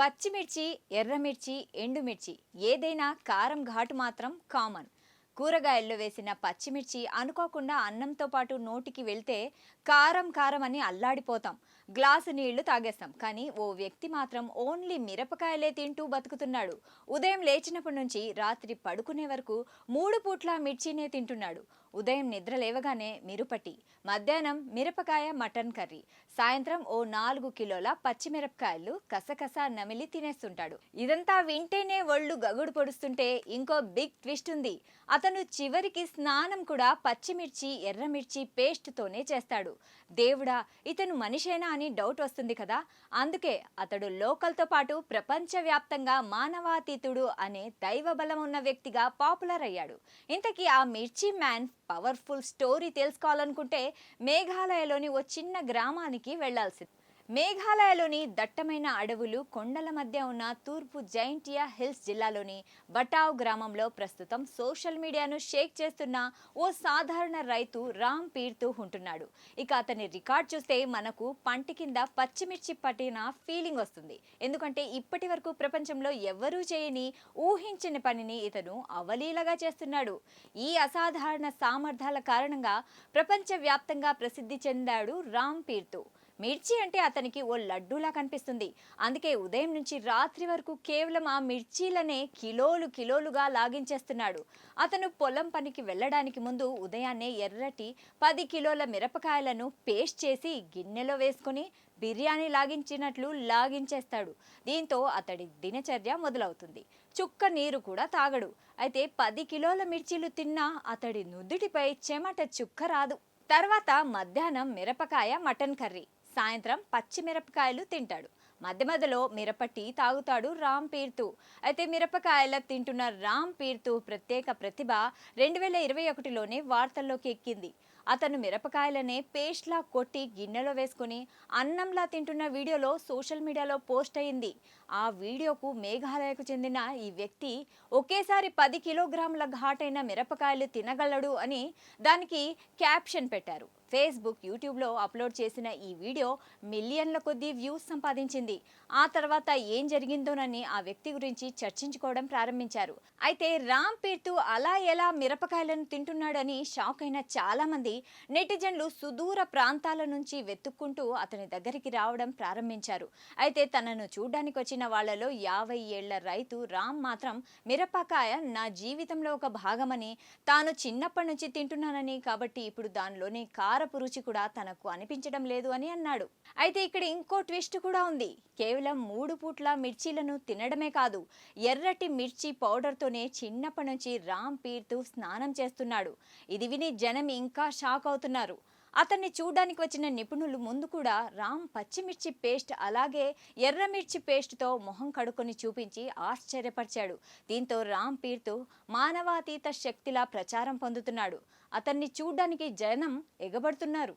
పచ్చిమిర్చి ఎర్రమిర్చి ఎండుమిర్చి ఏదైనా కారం ఘాటు మాత్రం కామన్ కూరగాయల్లో వేసిన పచ్చిమిర్చి అనుకోకుండా అన్నంతో పాటు నోటికి వెళ్తే కారం కారం అని అల్లాడిపోతాం. గ్లాసు నీళ్ళు తాగేస్తాం. కానీ ఓ వ్యక్తి మాత్రం ఓన్లీ మిరపకాయలే తింటూ బతుకుతున్నాడు. ఉదయం లేచినప్పటి నుంచి రాత్రి పడుకునే వరకు మూడు పూట్ల మిర్చినే తింటున్నాడు. ఉదయం నిద్ర లేవగానే మిరుపటి మధ్యాహ్నం మిరపకాయ మటన్ కర్రీ సాయంత్రం ఓ నాలుగు కిలోల పచ్చిమిరపకాయలు కసకస నమిలి తినేస్తుంటాడు. ఇదంతా వింటేనే ఒళ్ళు గగుడు పొడుస్తుంటే ఇంకో బిగ్ ట్విస్ట్ ఉంది. అతను చివరికి స్నానం కూడా పచ్చిమిర్చి ఎర్రమిర్చి పేస్ట్తోనే చేస్తాడు. దేవుడా ఇతను మనిషేనా అని డౌట్ వస్తుంది కదా? అందుకే అతడు లోకల్తో పాటు ప్రపంచవ్యాప్తంగా మానవాతీతుడు అనే దైవ బలం ఉన్న వ్యక్తిగా పాపులర్ అయ్యాడు. ఇంతకీ ఆ మిర్చి మ్యాన్ పవర్ఫుల్ స్టోరీ తెలుసుకోవాలనుకుంటే మేఘాలయలోని ఓ చిన్న గ్రామానికి వెళ్ళాల్సింది. మేఘాలయలోని దట్టమైన అడవులు కొండల మధ్య ఉన్న తూర్పు జైంటియా హిల్స్ జిల్లాలోని బటావ్ గ్రామంలో ప్రస్తుతం సోషల్ మీడియాను షేక్ చేస్తున్న ఓ సాధారణ రైతు రామ్ పీర్తూ ఉంటున్నాడు. ఇక అతని రికార్డ్ చూస్తే మనకు పంటి కింద పచ్చిమిర్చి పట్టిన ఫీలింగ్ వస్తుంది. ఎందుకంటే ఇప్పటి వరకు ప్రపంచంలో ఎవ్వరూ చేయని ఊహించని పనిని ఇతను అవలీలగా చేస్తున్నాడు. ఈ అసాధారణ సామర్థ్యాల కారణంగా ప్రపంచవ్యాప్తంగా ప్రసిద్ధి చెందాడు రామ్ పీర్తూ. మిర్చి అంటే అతనికి ఓ లడ్డూలా కనిపిస్తుంది. అందుకే ఉదయం నుంచి రాత్రి వరకు కేవలం ఆ మిర్చీలనే కిలోలు కిలోలుగా లాగించేస్తున్నాడు. అతను పొలం పనికి వెళ్ళడానికి ముందు ఉదయాన్నే ఎర్రటి పది కిలోల మిరపకాయలను పేస్ట్ చేసి గిన్నెలో వేసుకుని బిర్యానీ లాగించినట్లు లాగించేస్తాడు. దీంతో అతడి దినచర్య మొదలవుతుంది. చుక్క నీరు కూడా తాగడు. అయితే పది కిలోల మిర్చీలు తిన్నా అతడి నుదుటిపై చెమట చుక్క రాదు. తర్వాత మధ్యాహ్నం మిరపకాయ మటన్ కర్రీ. సాయంత్రం పచ్చిమిరపకాయలు తింటాడు. మధ్య మధ్యలో మిరప టీ తాగుతాడు రామ్ పీర్తు. అయితే మిరపకాయల తింటున్న రామ్ పీర్తు ప్రత్యేక ప్రతిభ రెండు వేల ఇరవై ఒకటిలోనే వార్తల్లోకి ఎక్కింది అతను మిరపకాయలనే పేస్ట్లా కొట్టి గిన్నెలో వేసుకుని అన్నంలా తింటున్న వీడియోలో సోషల్ మీడియాలో పోస్ట్ అయింది. ఆ వీడియోకు మేఘాలయకు చెందిన ఈ వ్యక్తి ఒకేసారి పది కిలోగ్రాముల ఘాటైన మిరపకాయలు తినగలడు అని దానికి క్యాప్షన్ పెట్టారు. ఫేస్బుక్ యూట్యూబ్లో అప్లోడ్ చేసిన ఈ వీడియో మిలియన్ల కొద్దీ వ్యూస్ సంపాదించింది. ఆ తర్వాత ఏం జరిగిందోనని ఆ వ్యక్తి గురించి చర్చించుకోవడం ప్రారంభించారు. అయితే రామ్ పీర్తు అలా ఎలా మిరపకాయలను తింటున్నాడని షాక్ అయిన చాలామంది నెటిజన్లు సుదూర ప్రాంతాల నుంచి వెతుక్కుంటూ అతని దగ్గరికి రావడం ప్రారంభించారు. అయితే తనను చూడ్డానికి వచ్చిన వాళ్ళలో యాభై ఏళ్ళ రైతు రామ్ మాత్రం మిరపకాయ నా జీవితంలో ఒక భాగమని తాను చిన్నప్పటి నుంచి తింటున్నానని కాబట్టి ఇప్పుడు దానిలోని కారపు రుచి కూడా తనకు అనిపించడం లేదు అని అన్నాడు. అయితే ఇక్కడ ఇంకో ట్విస్ట్ కూడా ఉంది. కేవలం మూడు పూట్ల మిర్చీలను తినడమే కాదు ఎర్రటి మిర్చి పౌడర్తోనే చిన్నప్పటి నుంచి రామ్ పీర్తూ స్నానం చేస్తున్నాడు. ఇది విని జనం ఇంకా షాక్ అవుతున్నారు. అతన్ని చూడడానికి వచ్చిన నిపుణులు ముందు కూడా రామ్ పచ్చిమిర్చి పేస్ట్ అలాగే ఎర్రమిర్చి పేస్ట్తో మొహం కడుక్కొని చూపించి ఆశ్చర్యపరిచాడు. దీంతో రామ్ పీర్తు మానవాతీత శక్తిలా ప్రచారం పొందుతున్నాడు. అతన్ని చూడ్డానికి జనం ఎగబడుతున్నారు.